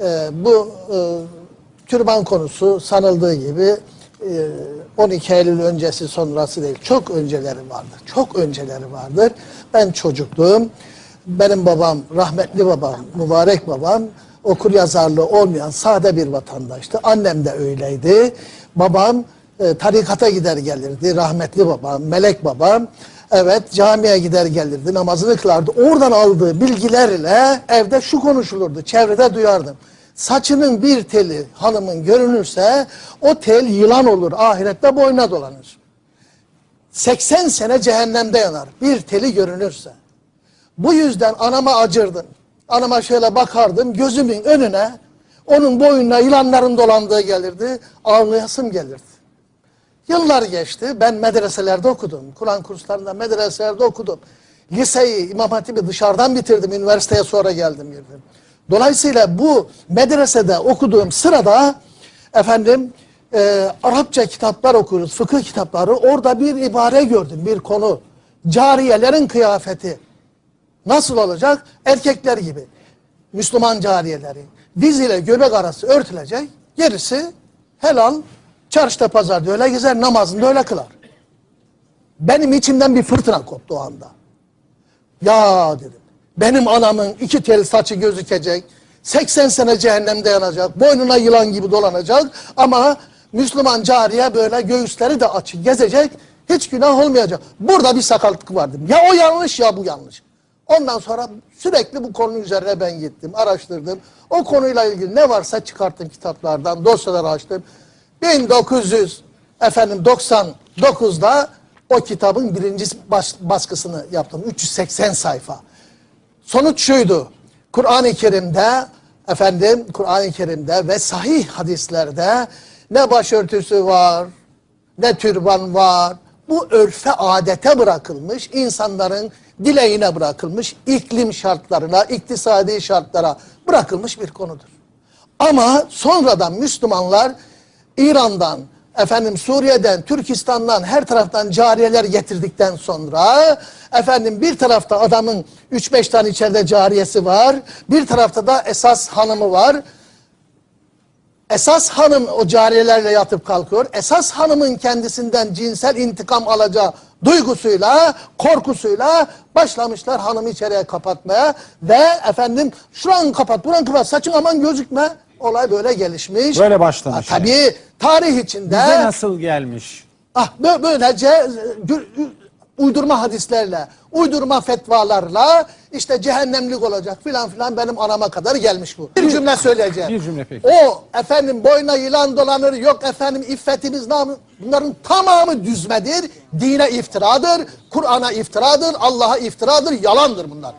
e, bu e, türban konusu sanıldığı gibi e, 12 Eylül öncesi sonrası değil. Çok önceleri vardır. Çok önceleri vardır. Ben çocukluğum. Benim babam, rahmetli babam, mübarek babam okur yazarlığı olmayan sade bir vatandaştı. Annem de öyleydi. Babam e, tarikata gider gelirdi. Rahmetli babam, melek babam. Evet camiye gider gelirdi, namazını kılardı. Oradan aldığı bilgilerle evde şu konuşulurdu, çevrede duyardım. Saçının bir teli hanımın görünürse o tel yılan olur, ahirette boyuna dolanır. 80 sene cehennemde yanar bir teli görünürse. Bu yüzden anama acırdım. Anama şöyle bakardım gözümün önüne onun boynuna yılanların dolandığı gelirdi. Ağlayasım gelirdi. Yıllar geçti. Ben medreselerde okudum. Kur'an kurslarında medreselerde okudum. Liseyi, İmam Hatip'i dışarıdan bitirdim. Üniversiteye sonra geldim girdim. Dolayısıyla bu medresede okuduğum sırada efendim e, Arapça kitaplar okuruz, fıkıh kitapları. Orada bir ibare gördüm, bir konu. Cariyelerin kıyafeti. Nasıl olacak? Erkekler gibi. Müslüman cariyeleri. Diz ile göbek arası örtülecek. Gerisi helal. Çarşıda pazarda öyle gezer, namazını da öyle kılar. Benim içimden bir fırtına koptu o anda. Ya dedim. Benim anamın iki tel saçı gözükecek. 80 sene cehennemde yanacak. Boynuna yılan gibi dolanacak. Ama Müslüman cariye böyle göğüsleri de açık gezecek. Hiç günah olmayacak. Burada bir sakatlık vardı. Ya o yanlış ya bu yanlış. Ondan sonra sürekli bu konu üzerine ben gittim, araştırdım. O konuyla ilgili ne varsa çıkarttım kitaplardan, dosyalar açtım. 1900 efendim 99'da o kitabın birinci bas- baskısını yaptım. 380 sayfa. Sonuç şuydu. Kur'an-ı Kerim'de efendim Kur'an-ı Kerim'de ve sahih hadislerde ne başörtüsü var, ne türban var. Bu örfe adete bırakılmış, insanların dileğine bırakılmış, iklim şartlarına, iktisadi şartlara bırakılmış bir konudur. Ama sonradan Müslümanlar İran'dan, efendim Suriye'den, Türkistan'dan her taraftan cariyeler getirdikten sonra efendim bir tarafta adamın 3-5 tane içeride cariyesi var. Bir tarafta da esas hanımı var. Esas hanım o cariyelerle yatıp kalkıyor. Esas hanımın kendisinden cinsel intikam alacağı duygusuyla, korkusuyla başlamışlar hanımı içeriye kapatmaya ve efendim şuran kapat, buran kapat, saçın aman gözükme. Olay böyle gelişmiş. Böyle başlamış Ha, tabii tarih içinde Bize nasıl gelmiş? ah bö- böylece e, uydurma hadislerle, uydurma fetvalarla işte cehennemlik olacak filan filan benim anama kadar gelmiş bu. Bir cümle söyleyeceğim. Bir cümle peki. O efendim boyuna yılan dolanır yok efendim iffetimiz namı bunların tamamı düzmedir. Dine iftiradır, Kur'an'a iftiradır, Allah'a iftiradır, yalandır bunlar.